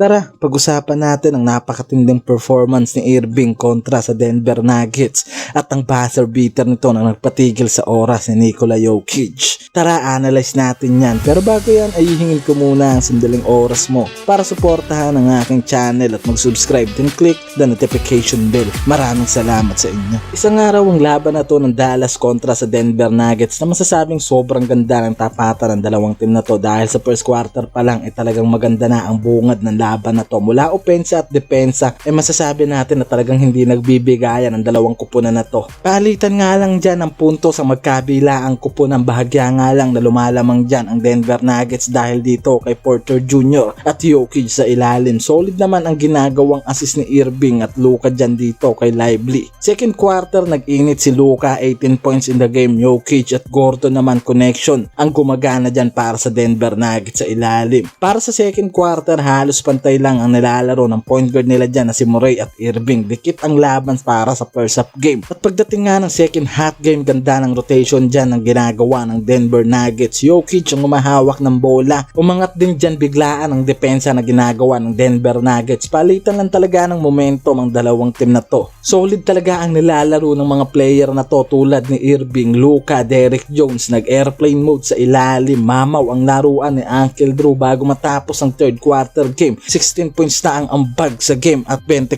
Tara, pag-usapan natin ang napakatinding performance ni Irving kontra sa Denver Nuggets at ang buzzer beater nito na nagpatigil sa oras ni Nikola Jokic. Tara, analyze natin yan. Pero bago yan, ay hihingin ko muna ang sandaling oras mo para suportahan ang aking channel at mag-subscribe din click the notification bell. Maraming salamat sa inyo. Isang araw ang laban na to ng Dallas kontra sa Denver Nuggets na masasabing sobrang ganda ng tapatan ng dalawang team na to dahil sa first quarter pa lang ay talagang maganda na ang bungad ng laban na to. Mula opensa at depensa ay masasabi natin na talagang hindi nagbibigayan ang dalawang kupunan na to. Palitan nga lang dyan ang punto sa magkabila ang kupunan bahagya nga lang na lumalamang dyan ang Denver Nuggets dahil dito kay Porter Jr. at Jokic sa ilalim. Solid naman ang ginagawang assist ni Irving at Luka dyan dito kay Lively. Second quarter nag-init si Luka 18 points in the game. Jokic at Gordon naman connection ang gumagana dyan para sa Denver Nuggets sa ilalim. Para sa second quarter halos pantay lang ang nilalaro ng point guard nila dyan na si Murray at Irving. Dikit ang laban para sa first half game. At pagdating nga ng second half game, ganda ng rotation dyan ang ginagawa ng Denver Nuggets. Jokic ang umahawak ng bola. Umangat din dyan biglaan ang depensa na ginagawa ng Denver Nuggets. Palitan lang talaga ng momentum ang dalawang team na to. Solid talaga ang nilalaro ng mga player na to tulad ni Irving, Luka, Derek Jones. Nag-airplane mode sa ilalim. Mamaw ang laruan ni Uncle Drew bago matapos ang third quarter game. 16 points na ang ambag sa game at 24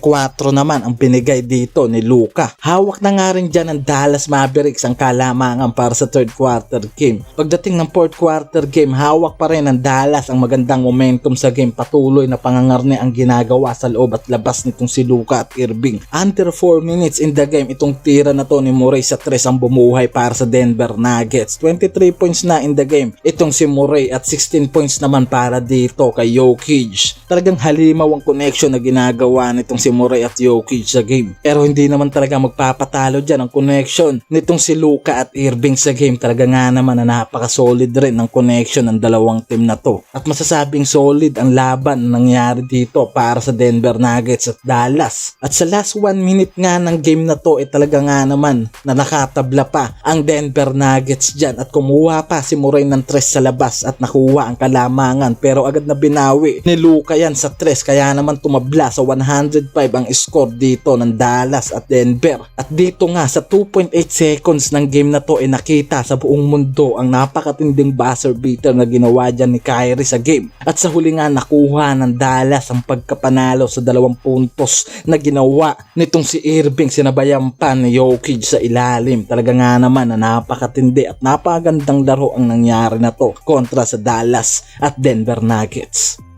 naman ang binigay dito ni Luka. Hawak na nga rin dyan ng Dallas Mavericks ang kalamangan para sa third quarter game. Pagdating ng fourth quarter game, hawak pa rin ng Dallas ang magandang momentum sa game. Patuloy na pangangarni ang ginagawa sa loob at labas nitong si Luka at Irving. Under 4 minutes in the game, itong tira na to ni Murray sa 3 ang bumuhay para sa Denver Nuggets. 23 points na in the game. Itong si Murray at 16 points naman para dito kay Jokic. Talagang halimaw ang connection na ginagawa nitong si Murray at Jokic sa game. Pero hindi naman talaga magpapatalo dyan ang connection nitong si Luka at Irving sa game. Talaga nga naman na napaka-solid rin ang connection ng dalawang team na to. At masasabing solid ang laban na nangyari dito para sa Denver Nuggets at Dallas. At sa last 1 minute nga ng game na to, eh talaga nga naman na nakatabla pa ang Denver Nuggets dyan at kumuha pa si Murray ng 3 sa labas at nakuha ang kalamangan pero agad na binawi ni Luka yan sa 3 kaya naman tumabla sa 105 ang score dito ng Dallas at Denver. At dito nga sa 2.8 seconds ng game na to ay nakita sa buong mundo ang napakatinding buzzer beater na ginawa dyan ni Kyrie sa game. At sa huli nga nakuha ng Dallas ang pagkapanalo sa dalawang puntos na ginawa nitong si Irving sinabayan pa ni Jokic sa ilalim. Talaga nga naman na napakatindi at napagandang laro ang nangyari na to kontra sa Dallas at Denver Nuggets.